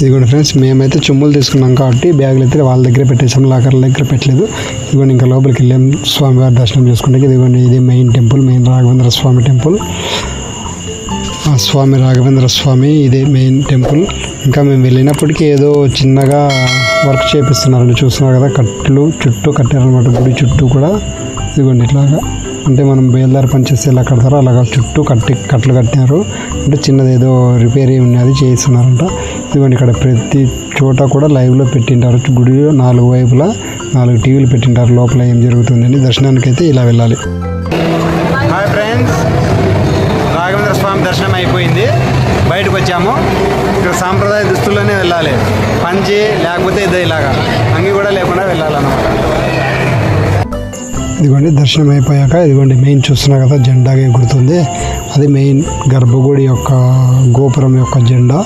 ఇదిగోండి ఫ్రెండ్స్ మేమైతే చుమ్ములు తీసుకున్నాం కాబట్టి బ్యాగులు అయితే వాళ్ళ దగ్గర పెట్టేసాం లాకర్ల దగ్గర పెట్టలేదు. ఇదిగోండి ఇంకా లోపలికి వెళ్ళాం. స్వామివారి దర్శనం చేసుకుంటే ఇదిగోండి ఇది main temple main Raghavendra Swami temple ఆ స్వామి రాఘవేంద్ర స్వామి ఇదే మెయిన్ టెంపుల్ ఇంకా మేము వెళ్ళినప్పటికీ ఏదో చిన్నగా వర్క్ చేపిస్తున్నారండి. చూస్తున్నారు కదా కట్లు చుట్టూ కట్టారనమాట గుడి చుట్టూ కూడా. ఇదిగోండి ఇట్లాగా. అంటే మనం బేల్దారి పని చేస్తే ఎలా కడతారో అలాగా చుట్టూ కట్టి కట్టలు కట్టినారు. అంటే చిన్నది ఏదో రిపేర్ ఉన్నది చేస్తున్నారంట. ఇదిగోండి ఇక్కడ ప్రతి చోట కూడా లైవ్లో పెట్టింటారు. గుడిలో నాలుగు వైపులా నాలుగు టీవీలు పెట్టింటారు. లోపల ఏం జరుగుతుందని దర్శనానికి అయితే ఇలా వెళ్ళాలి. హాయ్ ఫ్రెండ్స్ రాఘవేంద్ర స్వామి దర్శనం అయిపోయింది. బయటకు వచ్చాము. ఇక్కడ సాంప్రదాయ దుస్తుల్లోనే వెళ్ళాలి. పంచి లేకపోతే ఇదే ఇలాగా. ఇదిగోండి దర్శనం అయిపోయాక ఇదిగోండి మెయిన్ చూస్తున్నా కదా జెండాగా ఎగురుతుంది అది మెయిన్ గర్భగుడి యొక్క గోపురం యొక్క జెండా.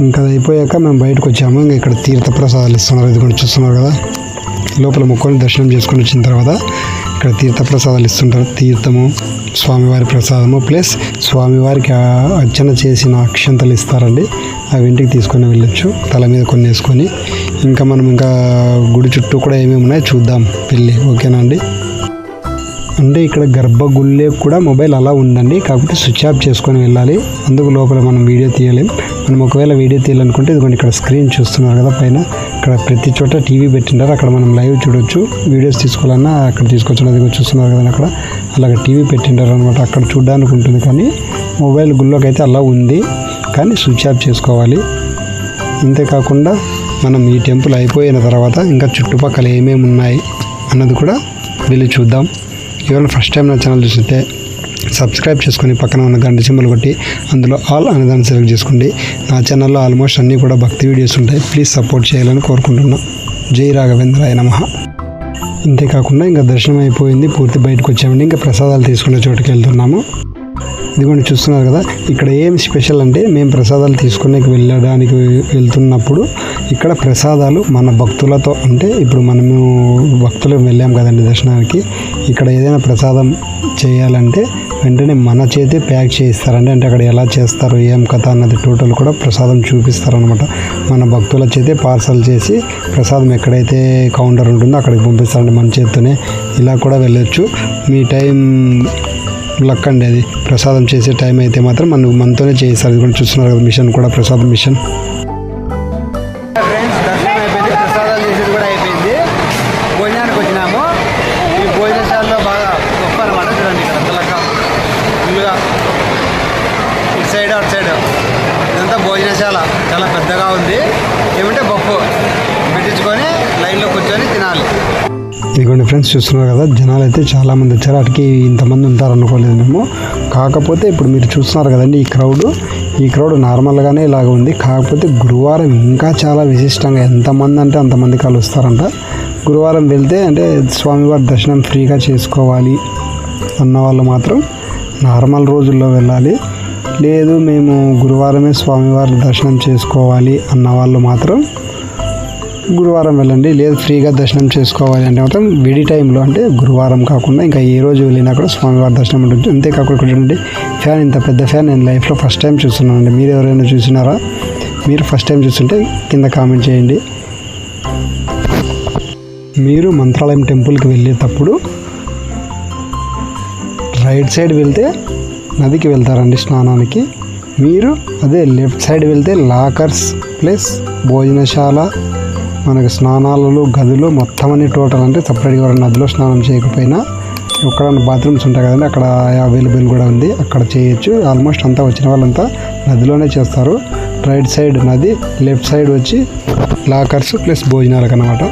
ఇంకా అది అయిపోయాక మేము బయటకు వచ్చాము. ఇంకా ఇక్కడ తీర్థ ప్రసాదాలు ఇస్తున్నారు. ఇదిగోండి చూస్తున్నారు కదా? లోపల మొక్కని దర్శనం చేసుకొని వచ్చిన తర్వాత ఇక్కడ తీర్థ ప్రసాదాలు ఇస్తుంటారు. తీర్థము స్వామివారి ప్రసాదము ప్లస్ స్వామివారికి అర్చన చేసిన అక్షంతలు ఇస్తారండి. అవి ఇంటికి తీసుకొని వెళ్ళొచ్చు. తల మీద కొన్ని వేసుకొని ఇంకా మనం ఇంకా గుడి చుట్టూ కూడా ఏమేమి ఉన్నాయో చూద్దాం వెళ్ళి ఓకేనా అండి? అంటే ఇక్కడ గర్భగుళ్ళే కూడా మొబైల్ అలా ఉందండి. కాకపోతే స్విచ్ ఆఫ్ చేసుకొని వెళ్ళాలి. అందుకు లోపల మనం వీడియో తీయలేం. మనం ఒకవేళ వీడియో తీయాలనుకుంటే ఇదిగోండి ఇక్కడ స్క్రీన్ చూస్తున్నారు కదా పైన. ఇక్కడ ప్రతి చోట టీవీ పెట్టింటారు అక్కడ మనం లైవ్ చూడొచ్చు. వీడియోస్ తీసుకోవాలన్నా అక్కడ తీసుకోవచ్చు అది చూస్తున్నారు కదా అక్కడ. అలాగే టీవీ పెట్టింటారు అనమాట అక్కడ చూడడానికి ఉంటుంది కానీ మొబైల్ గుళ్ళోకి అయితే అలా ఉంది. కానీ స్విచ్ ఆఫ్ చేసుకోవాలి. అంతేకాకుండా మనం ఈ టెంపుల్ అయిపోయిన తర్వాత ఇంకా చుట్టుపక్కల ఏమేమి ఉన్నాయి అన్నది కూడా వెళ్ళి చూద్దాం. ఎవరైనా ఫస్ట్ టైం నా ఛానల్ చూస్తుంటే సబ్స్క్రైబ్ చేసుకొని పక్కన ఉన్న గంట సింబల్ కొట్టి అందులో ఆల్ అనే దాన్ని సెలెక్ట్ చేసుకోండి. నా ఛానల్లో ఆల్మోస్ట్ అన్నీ కూడా భక్తి వీడియోస్ ఉంటాయి. ప్లీజ్ సపోర్ట్ చేయాలని కోరుకుంటున్నాం. జై రాఘవేంద్రాయ నమ. అంతేకాకుండా ఇంకా దర్శనం అయిపోయింది. పూర్తి బయటకు వచ్చామండి. ఇంకా ప్రసాదాలు తీసుకునే చోటుకి వెళ్తున్నాము. ఇదిగోండి చూస్తున్నారు కదా ఇక్కడ ఏం స్పెషల్ అంటే మేము ప్రసాదాలు తీసుకునే వెళ్ళడానికి వెళ్తున్నప్పుడు ఇక్కడ ప్రసాదాలు మన భక్తులతో అంటే ఇప్పుడు మనము భక్తులు వెళ్ళాం కదండి దర్శనానికి. ఇక్కడ ఏదైనా ప్రసాదం చేయాలంటే వెంటనే మన చేతే ప్యాక్ చేయిస్తారండి. అంటే అక్కడ ఎలా చేస్తారు ఏం కథ అన్నది టోటల్ కూడా ప్రసాదం చూపిస్తారనమాట మన భక్తుల చేతే పార్సల్ చేసి ప్రసాదం ఎక్కడైతే కౌంటర్ ఉంటుందో అక్కడికి పంపిస్తారండి మన చేత్తోనే. ఇలా కూడా వెళ్ళొచ్చు. మీ టైం లక్ అండి అది. ప్రసాదం చేసే టైం అయితే మాత్రం మనం మనతోనే చేయిస్తారు ఇది కూడా చూస్తున్నారు కదా మిషన్ కూడా ప్రసాదం మిషన్. చేసేది కూడా అయిపోయింది. వచ్చినాము. ఈ భోజనశాలలో బాగా ఇటు సైడ్ అటు సైడ్. ఇదంతా భోజనశాల. చాలా పెద్దగా ఉంది. ఏమంటే బొప్పు పెట్టించుకొని లైన్లో కూర్చొని ఇదిగోండి ఫ్రెండ్స్ చూస్తున్నారు కదా జనాలు అయితే చాలామంది వచ్చారు. అటుకి ఇంతమంది ఉంటారు అనుకోలేదు మేము కాకపోతే ఇప్పుడు మీరు చూస్తున్నారు కదండి ఈ క్రౌడ్ ఈ క్రౌడ్ నార్మల్గానే ఇలాగ ఉంది. కాకపోతే గురువారం ఇంకా చాలా విశిష్టంగా ఎంతమంది అంటే అంతమంది కలుస్తారంట. గురువారం వెళ్తే అంటే స్వామివారి దర్శనం ఫ్రీగా చేసుకోవాలి అన్న వాళ్ళు మాత్రం నార్మల్ రోజుల్లో వెళ్ళాలి. లేదు మేము గురువారమే స్వామివారి దర్శనం చేసుకోవాలి అన్న వాళ్ళు మాత్రం గురువారం వెళ్ళండి. లేదు ఫ్రీగా దర్శనం చేసుకోవాలి అంటే మాత్రం విడి టైంలో అంటే గురువారం కాకుండా ఇంకా ఏ రోజు వెళ్ళినా కూడా స్వామివారి దర్శనం ఉంటుంది. అంతేకాకుండా చూడండి ఫ్యాన్ ఇంత పెద్ద ఫ్యాన్ నేను లైఫ్లో ఫస్ట్ టైం చూస్తున్నానండి. మీరు ఎవరైనా చూసినారా? మీరు ఫస్ట్ టైం చూస్తుంటే కింద కామెంట్ చేయండి. మీరు మంత్రాలయం టెంపుల్కి వెళ్ళేటప్పుడు రైట్ సైడ్ వెళ్తే నదికి వెళ్తారండి స్నానానికి. మీరు అదే లెఫ్ట్ సైడ్ వెళ్తే లాకర్స్ ప్లస్ భోజనశాల మనకి స్నానాలు గదులు మొత్తం అన్ని టోటల్ అంటే సపరేట్గా ఎవరైనా నదిలో స్నానం చేయకపోయినా ఎక్కడైనా బాత్రూమ్స్ ఉంటాయి కదండి అక్కడ అవైలబుల్ కూడా ఉంది. అక్కడ చేయొచ్చు. ఆల్మోస్ట్ అంతా వచ్చిన వాళ్ళంతా నదిలోనే చేస్తారు. రైట్ సైడ్ నది లెఫ్ట్ సైడ్ వచ్చి లాకర్స్ ప్లస్ భోజనాలకు అన్నమాట.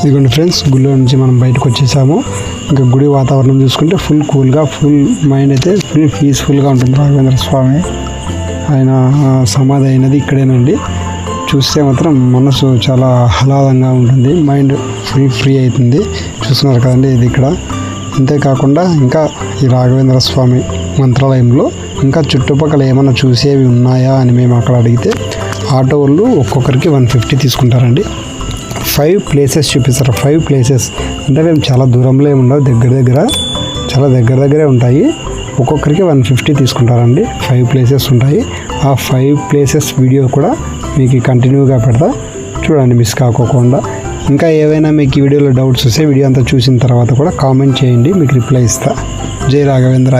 ఇదిగోండి ఫ్రెండ్స్ గుడిలో నుంచి మనం బయటకు వచ్చేసాము. ఇంకా గుడి వాతావరణం చూసుకుంటే ఫుల్ కూల్గా ఫుల్ మైండ్ అయితే ఫుల్ పీస్ఫుల్గా ఉంటుంది రాఘవేంద్ర స్వామి. ఆయన సమాధి అయినది ఇక్కడేనండి. చూస్తే మాత్రం మనసు చాలా ఆహ్లాదంగా ఉంటుంది. మైండ్ ఫ్రీ ఫ్రీ అవుతుంది. చూస్తున్నారు కదండి ఇది ఇక్కడ. అంతేకాకుండా ఇంకా ఈ రాఘవేంద్ర స్వామి మంత్రాలయంలో ఇంకా చుట్టుపక్కల ఏమైనా చూసేవి ఉన్నాయా అని మేము అక్కడ అడిగితే ఆటో వాళ్ళు ఒక్కొక్కరికి వన్ ఫిఫ్టీ తీసుకుంటారండి. ఫైవ్ ప్లేసెస్ చూపిస్తారు. ఫైవ్ ప్లేసెస్ అంటే మేము చాలా దూరంలో ఉండవు. దగ్గర దగ్గర చాలా దగ్గర దగ్గరే ఉంటాయి. ఒక్కొక్కరికి వన్ ఫిఫ్టీ తీసుకుంటారండి. ఫైవ్ ప్లేసెస్ ఉంటాయి. ఆ ఫైవ్ ప్లేసెస్ వీడియో కూడా మీకు కంటిన్యూగా పెడతా. చూడండి మిస్ కాకోకుండా. ఇంకా ఏవైనా మీకు ఈ వీడియోలో డౌట్స్ వస్తే వీడియో అంతా చూసిన తర్వాత కూడా కామెంట్ చేయండి మీకు రిప్లై ఇస్తా. జై రాఘవేంద్ర.